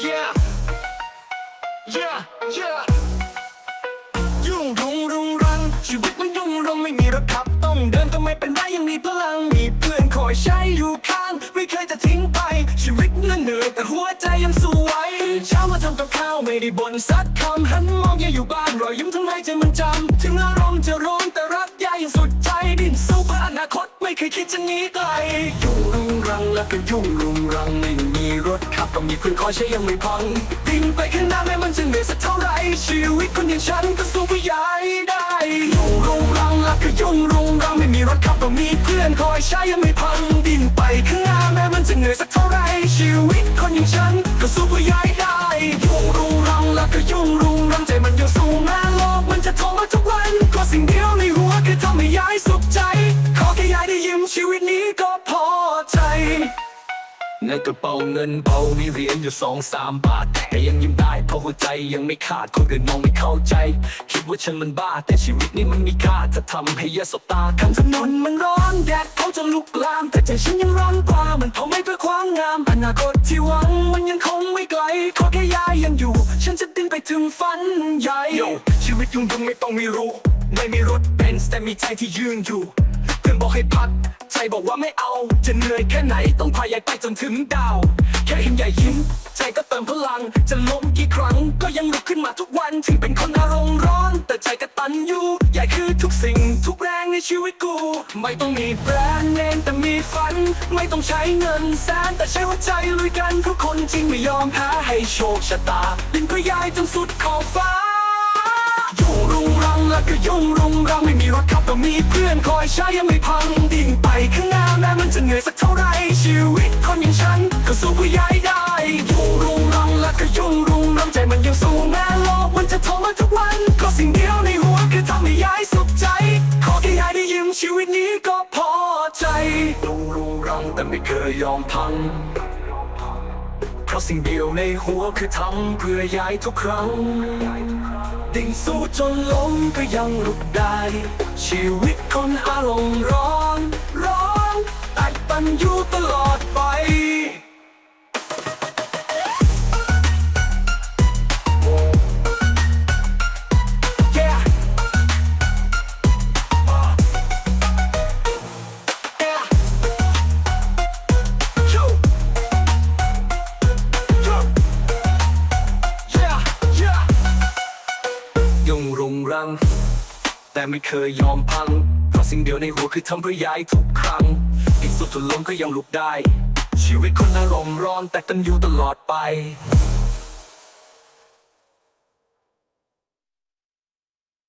yeah yeah yeah ยุ่งรุงรุงรัง ชีวิตมันยุ่งรงไม่มีรถขับต้องเดินต้องไม่เป็นไรยังมีพลัง มีเพื่อนคอยใช้อยู่ข้าง ไม่เคยจะทิ้งไป ชีวิตนั้นเหนื่อยแต่หัวใจยังสวยเช้ามาทำกับข้าวไม่ได้บ่นสักคำหันมองยายอยู่บ้านรอยยิ้มทั้งในใจมันจำถึงอารมณ์จะร้อนแต่รักยายยังสุดใจดิ้นสู้เพื่ออนาคตไม่เคยคิดจะหนีไกลยุ่ง รังแล้วก็ยุ่งรุงรังไม่มีรถขับต้องมีเพื่อนคอยใช้ยังไม่พังดิ่งไปข้างหน้าแม้มันจะเหนื่อยสักเท่าไรชีวิตคนอย่างฉันก็สู้เพื่อยายได้ยุ่งรุงรังแล้วก็ยุ่งรุงรังไม่มีรถขับต้องมีเพื่อนคอยใช้ยังไม่พังดิ่งไปข้างหน้าแม้มันจะเหนื่อยสักเท่าไรชีวิตคนอย่างฉันก็สู้เพื่อยายได้ยุ่งรุงรังแล้วก็ยุ่งรุงรังใจมันยังสู้แม้โลกมันจะทรมาทุกวันก็สิ่งเดียวในหัวคือทำให้ยายสุขใจขอแค่ยายได้ยิ้มชีวิตนี้ก็พอใจ ในกระเป๋าเงินเบามีเหรียญอยู่สองสามบาท แต่ยังยิ้มได้เพราะหัวใจยังไม่ขาดคนอื่นมองไม่เข้าใจ คิดว่าฉันมันบ้า แต่ชีวิตนี้มันมีค่าถ้าทำให้ยาสบตาข้างถนนมันร้อนแดดเขาจะลุกลาม แต่ใจฉันยังร้อนกว่ามันเผาไม่เพื่อความงาม อนาคตที่หวังมันยังคงไม่ไกลขอแค่ยายยังอยู่ ฉันจะดิ้นไปถึงฝันใหญ่ชีวิตยุ่งยุ่งไม่ต้องมีรู้ ไม่มีรถเบนซ์แต่มีใจที่ยืนอยู่ บอกให้พักใจบอกว่าไม่เอา จะเหนื่อยแค่ไหนต้องพายายไปจนถึงดาว แค่เห็นยายยิ้ม ใจก็เติมพลัง จะล้มกี่ครั้ง ก็ยังลุกขึ้นมาทุกวัน ถึงเป็นคนอารมณ์ร้อน แต่ใจกระตันอยู่ยายคือทุกสิ่ง ทุกแรงในชีวิตกู ไม่ต้องมีแบรนด์เนมแต่มีฝัน ไม่ต้องใช้เงินแสนแต่ใช้หัวใจลุยกันเพราะคนจริงไม่ยอมแพ้ให้โชคชะตาดินพยายจนสุดขอบฟ้า รุงรังแล้วก็ยุ่งรุงรังไม่มีรถขับแต่มีเพื่อนคอยใช้ยังไม่พังดิ่งไปข้างหน้าแม้มันจะเหนื่อยสักเท่าไรชีวิตคนอย่างฉันก็สู้เพื่อยายได้ยุ่งรุงรังแล้วก็ยุ่งรุงรังใจมันยังสู้แม้โลกมันจะทรมาทุกวัน ก็สิ่งเดียวในหัวคือทำให้ยายสุขใจ ขอแค่ยายได้ยิ้มชีวิตนี้ก็พอใจยุ่งรุงรังแต่ไม่เคยยอมพัง เพราะสิ่งเดียวในหัวคือทำเพื่อยายทุกครั้ง ดิ่งสู้จนล้มก็ยังลุกได้ ชีวิตคนอารมณ์ร้อน ร้อนแตกตันอยู่ตลอดัง แต่ไม่เคยยอมพัง เพราะสิ่งเดียวในหัวคือทำเพื่อยายทุกครั้ง อีกสุดทุนล้มก็ยังลุกได้ ชีวิตคนอารมณ์ร้อนแต่ตันอยู่ตลอดไป